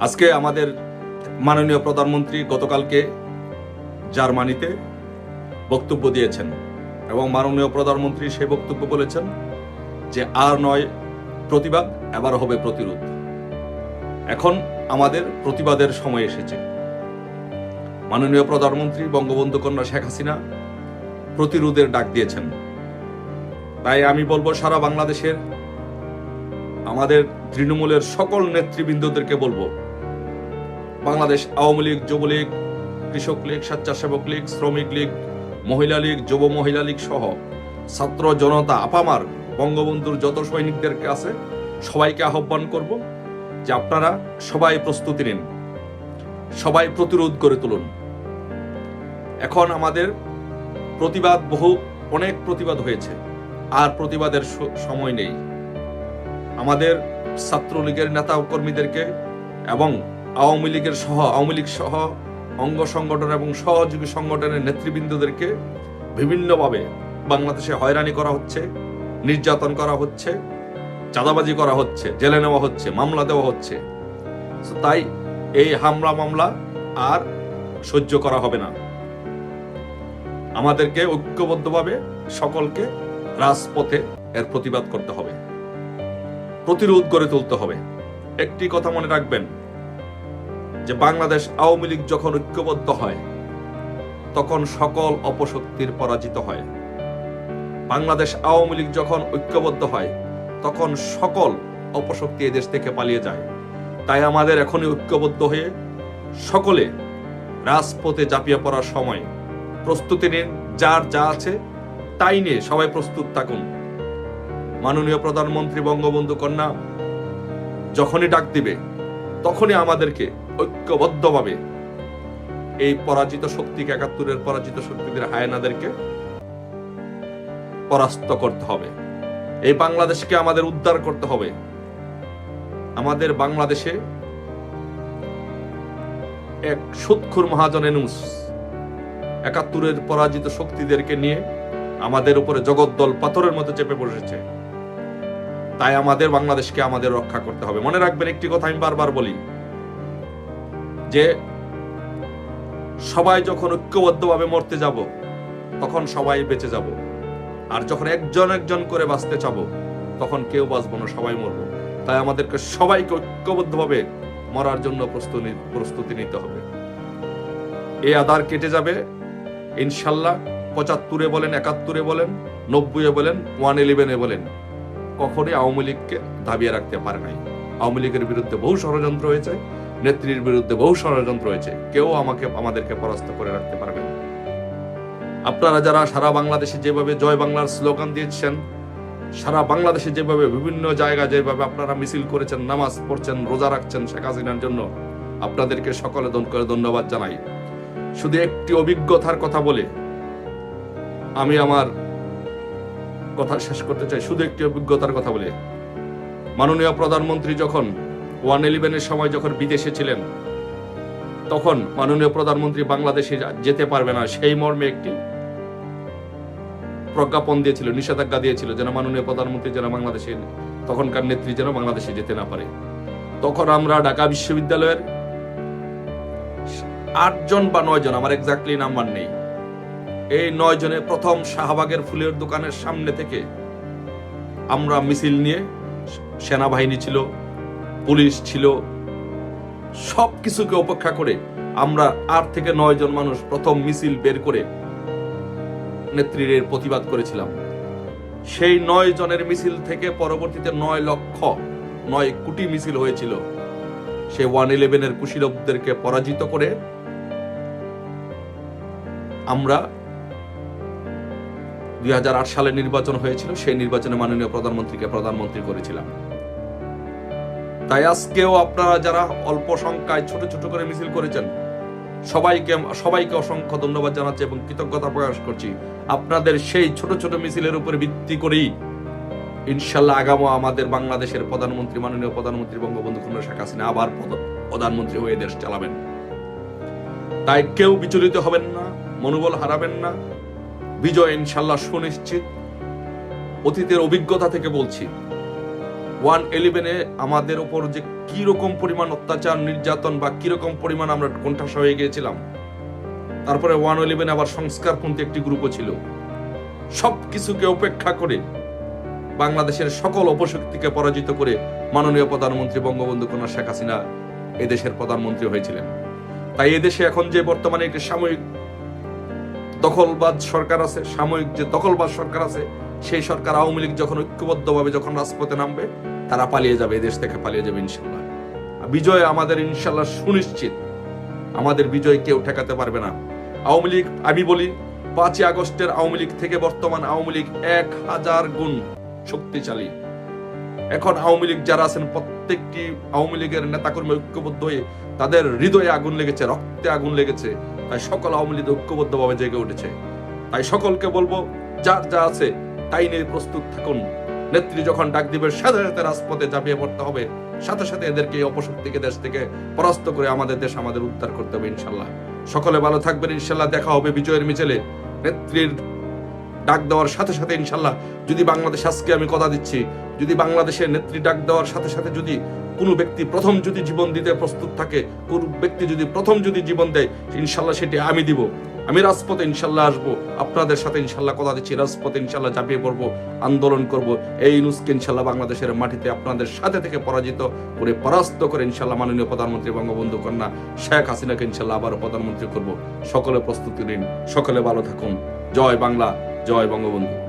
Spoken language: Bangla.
আজকে আমাদের মাননীয় প্রধানমন্ত্রী গতকালকে জার্মানিতে বক্তব্য দিয়েছেন এবং মাননীয় প্রধানমন্ত্রী সেই বক্তব্য বলেছেন যে আর নয় প্রতিবাদ, এবার হবে প্রতিরোধ। এখন আমাদের প্রতিবাদের সময় এসেছে। মাননীয় প্রধানমন্ত্রী বঙ্গবন্ধু কন্যা শেখ হাসিনা প্রতিরোধের ডাক দিয়েছেন। তাই আমি বলব, সারা বাংলাদেশের আমাদের তৃণমূলের সকল নেতৃবৃন্দদেরকে বলব বাংলাদেশ আওয়ামী লীগ যুবলীগ কৃষক লীগ, স্বেচ্ছাসেবক লীগ, শ্রমিক লীগ, মহিলা লীগ, যুব মহিলা লীগ সহ ছাত্র জনতা আপামার বঙ্গবন্ধুর যত সৈনিকদের কাছে সবাইকে আহ্বান করব যে আপনারা সবাই প্রস্তুতি নিন, সবাই প্রতিরোধ করে তুলুন। এখন আমাদের প্রতিবাদ বহু, অনেক প্রতিবাদ হয়েছে, আর প্রতিবাদের সময় নেই। আমাদের ছাত্রলীগের নেতা কর্মীদেরকে এবং আওয়ামী লীগের সহ, আওয়ামী লীগ সহ, অঙ্গ সংগঠন এবং সহযোগী সংগঠনের নেতৃবৃন্দদেরকে বিভিন্নভাবে বাংলাদেশে হয়রানি করা হচ্ছে, নির্যাতন করা হচ্ছে, চাঁদাবাজি করা হচ্ছে, জেলে নেওয়া হচ্ছে, মামলা দেওয়া হচ্ছে। তাই এই হামলা মামলা আর সহ্য করা হবে না। আমাদেরকে ঐক্যবদ্ধভাবে সকলকে রাজপথে এর প্রতিবাদ করতে হবে। প্রতিরোধ গড়ে তুলতে হবে। একটি কথা মনে রাখবেন যে বাংলাদেশ আওয়ামী লীগ যখন ঐক্যবদ্ধ হয়, তখন সকল অপশক্তির পরাজিত হয়। বাংলাদেশ আওয়ামী লীগ যখন ঐক্যবদ্ধ হয়, তখন সকল অপশক্তি এদেশ থেকে পালিয়ে যায়। তাই আমাদের এখনই ঐক্যবদ্ধ হয়ে সকলে রাজপথে ঝাঁপিয়ে পড়ার সময় প্রস্তুতি নিন, যার যা আছে তাই নিয়ে সবাই প্রস্তুত থাকুন। মাননীয় প্রধানমন্ত্রী বঙ্গবন্ধু কন্যা যখনই ডাক দিবে, তখনই আমাদেরকে ঐক্যবদ্ধভাবে এই পরাজিত শক্তিকে, একাত্তরের পরাজিত শক্তিদের হায়নাদেরকে পরাস্ত করতে হবে। এই বাংলাদেশকে আমাদের উদ্ধার করতে হবে। আমাদের বাংলাদেশে এক সুৎখুর মহাজন এনুস একাত্তরের পরাজিত শক্তিদেরকে নিয়ে আমাদের উপরে জগদ্দল পাথরের মতো চেপে বসেছে। তাই আমাদের বাংলাদেশকে আমাদের রক্ষা করতে হবে। মনে রাখবেন, একটি কথা আমি বারবার বলি যে সবাই যখন ঐক্যবদ্ধভাবে মরতে যাব, তখন সবাই বেঁচে যাব। আর যখন একজন একজন করে বাঁচতে চাব, তখন কেউ বাঁচবো না, সবাই মরবো। তাই আমাদেরকে সবাইকে ঐক্যবদ্ধভাবে মরার জন্য প্রস্তুতি প্রস্তুতি নিতে হবে। এই আধার কেটে যাবে। ইনশাল্লাহ পঁচাত্তরে বলেন, একাত্তরে বলেন, নব্বইয়ে বলেন, ওয়ান ইলেভেনে বলেন, কখনই আওয়ামী লীগকে দাবিয়ে রাখতে পারে নাই। আওয়ামী লীগের বিরুদ্ধে বহু ষড়যন্ত্র হয়েছে। নেত্রীর বিরুদ্ধে বহু ষড়যন্ত্র হয়েছে। কেউ আমাকে, আমাদেরকে পরাস্ত করে রাখতে পারবে না। আপনারা যারা সারা বাংলাদেশে যেভাবে জয় বাংলার স্লোগান দিয়েছেন, সারা বাংলাদেশে যেভাবে বিভিন্ন জায়গায় যেভাবে আপনারা মিছিল করেছেন, নামাজ পড়ছেন, রোজা রাখছেন শেখ হাসিনার জন্য, আপনাদেরকে সকলে করে ধন্যবাদ জানাই। শুধু একটি অভিজ্ঞতার কথা বলে আমি আমার কথা শেষ করতে চাই। শুধু একটি অভিজ্ঞতার কথা বলে। মাননীয় প্রধানমন্ত্রী যখন ওয়ান ইলেভেনের সময় যখন বিদেশে ছিলেন, তখন মাননীয় প্রধানমন্ত্রী বাংলাদেশে যেতে পারবে না, সেই মর্মে একটি প্রজ্ঞাপন দিয়েছিল, নিষেধাজ্ঞা দিয়েছিল, যেন মাননীয় প্রধানমন্ত্রী যেন বাংলাদেশে, তখনকার নেত্রী যেন বাংলাদেশে যেতে না পারে। তখন আমরা ঢাকা বিশ্ববিদ্যালয়ের আটজন বা নয় জন আমার এক্স্যাক্টলি নাম্বার নেই, এই নয় জনে প্রথম শাহবাগের ফুলের দোকানের সামনে থেকে আমরা মিছিল নিয়ে সেনাবাহিনী ছিল পুলিশ ছিল। সব কিছুকে উপেক্ষা করে আমরা আট থেকে নয় জন মানুষ প্রথম মিছিল বের করে নেত্রীর প্রতিবাদ করেছিলাম। সেই নয় জনের মিছিল থেকে পরবর্তীতে নয় লক্ষ, নয় কোটি মিছিল হয়েছিল। সেই ওয়ান ইলেভেনের কুশীলবদেরকে পরাজিত করে আমরা দুই হাজার আট সালে নির্বাচন হয়েছিল, সেই নির্বাচনে মাননীয় প্রধানমন্ত্রীকে প্রধানমন্ত্রী করেছিলাম। তাই আজকেও আপনারা যারা অল্প সংখ্যায় ছোট ছোট করে মিছিল করেছেন, সবাইকে সবাইকে অসংখ্য ধন্যবাদ জানাচ্ছি এবং কৃতজ্ঞতা প্রকাশ করছি। আপনাদের সেই ছোট ছোট মিছিলের উপরে ভিত্তি করেই ইনশাল্লাহ আগামো আমাদের বাংলাদেশের প্রধানমন্ত্রী, মাননীয় প্রধানমন্ত্রী বঙ্গবন্ধু কন্যা শেখ হাসিনা আবার প্রধ- প্রধানমন্ত্রী হয়ে দেশ চালাবেন। তাই কেউ বিচলিত হবেন না, মনোবল হারাবেন না। বিজয় ইনশাল্লাহ সুনিশ্চিত। অতীতের অভিজ্ঞতা থেকে বলছি ওয়ান ইলেভেনে আমাদের ওপর যে কি রকম পরিমাণ অত্যাচার, নির্যাতন বা কি রকম পরিমাণ আমরা কোণঠাসা হয়ে গিয়েছিলাম, তারপরে ওয়ান ইলেভেনে আবার সংস্কারপন্থী একটি গ্রুপও ছিল। সব কিছুকে উপেক্ষা করে বাংলাদেশের সকল অপশক্তিকে পরাজিত করে মাননীয় প্রধানমন্ত্রী বঙ্গবন্ধু কন্যা শেখ হাসিনা এদেশের প্রধানমন্ত্রী হয়েছিলেন। তাই এদেশে এখন যে বর্তমানে একটি সাময়িক দখলবাদ সরকার আছে, সাময়িক যে দখলবাদ সরকার আছে সেই সরকার আওয়ামী লীগ যখন ঐক্যবদ্ধভাবে যখন রাজপথে নামবে, তারা পালিয়ে যাবে এদেশ থেকে পালিয়ে যাবে ইনশাল্লাহ। বিজয় আমাদের ইনশাল্লাহ সুনিশ্চিত। আমাদের বিজয় কেউ ঠেকাতে পারবে না। আওয়ামী লীগ, আমি বলি, পাঁচই আগস্টের আওয়ামী লীগ থেকে বর্তমান আওয়ামী লীগ এক হাজার গুণ শক্তিশালী। এখন আওয়ামী লীগ যারা আছেন, প্রত্যেকটি আওয়ামী লীগের নেতাকর্মী ঐক্যবদ্ধ হয়ে তাদের হৃদয়ে আগুন লেগেছে, রক্তে আগুন লেগেছে। তাই সকল আওয়ামী লীগ ঐক্যবদ্ধভাবে জেগে উঠেছে। তাই সকলকে বলব, যার যা আছে তাই নিয়ে প্রস্তুত থাকুন। নেত্রী যখন ডাক দিবে, সাথে সাথে রাজপথে ঝাঁপিয়ে পড়তে হবে। সাথে সাথে এদেরকে এই অপশক্তিকে দেশ থেকে পরাস্ত করে আমাদের দেশ আমাদের উদ্ধার করতে হবে ইনশাল্লাহ। সকলে ভালো থাকবেন, ইনশাল্লাহ দেখা হবে বিজয়ের মিছিলে। নেত্রীর ডাক দেওয়ার সাথে সাথে ইনশাল্লাহ যদি বাংলাদেশ, আজকে আমি কথা দিচ্ছি, যদি বাংলাদেশের নেত্রী ডাক দেওয়ার সাথে সাথে যদি কোনো ব্যক্তি প্রথম যদি জীবন দিতে প্রস্তুত থাকে, কোন ব্যক্তি যদি প্রথম যদি জীবন দেয়, ইনশাল্লাহ সেটি আমি দিব। আমি রাজপথে ইনশাল্লাহ আসব। আপনাদের সাথে ইনশাল্লাহ কথা দিচ্ছি। রাজপথে ইনশাল্লাহ ঝাঁপিয়ে পড়ব, আন্দোলন করব। এই নুসকে ইনশাল্লাহ বাংলাদেশের মাটিতে আপনাদের সাথে থেকে পরাজিত করে পরাস্ত করে ইনশাল্লাহ মাননীয় প্রধানমন্ত্রী বঙ্গবন্ধু কন্যা শেখ হাসিনাকে ইনশাল্লাহ আবারও প্রধানমন্ত্রী করব। সকলে প্রস্তুতি নিন, সকলে ভালো থাকুন। জয় বাংলা, জয় বঙ্গবন্ধু।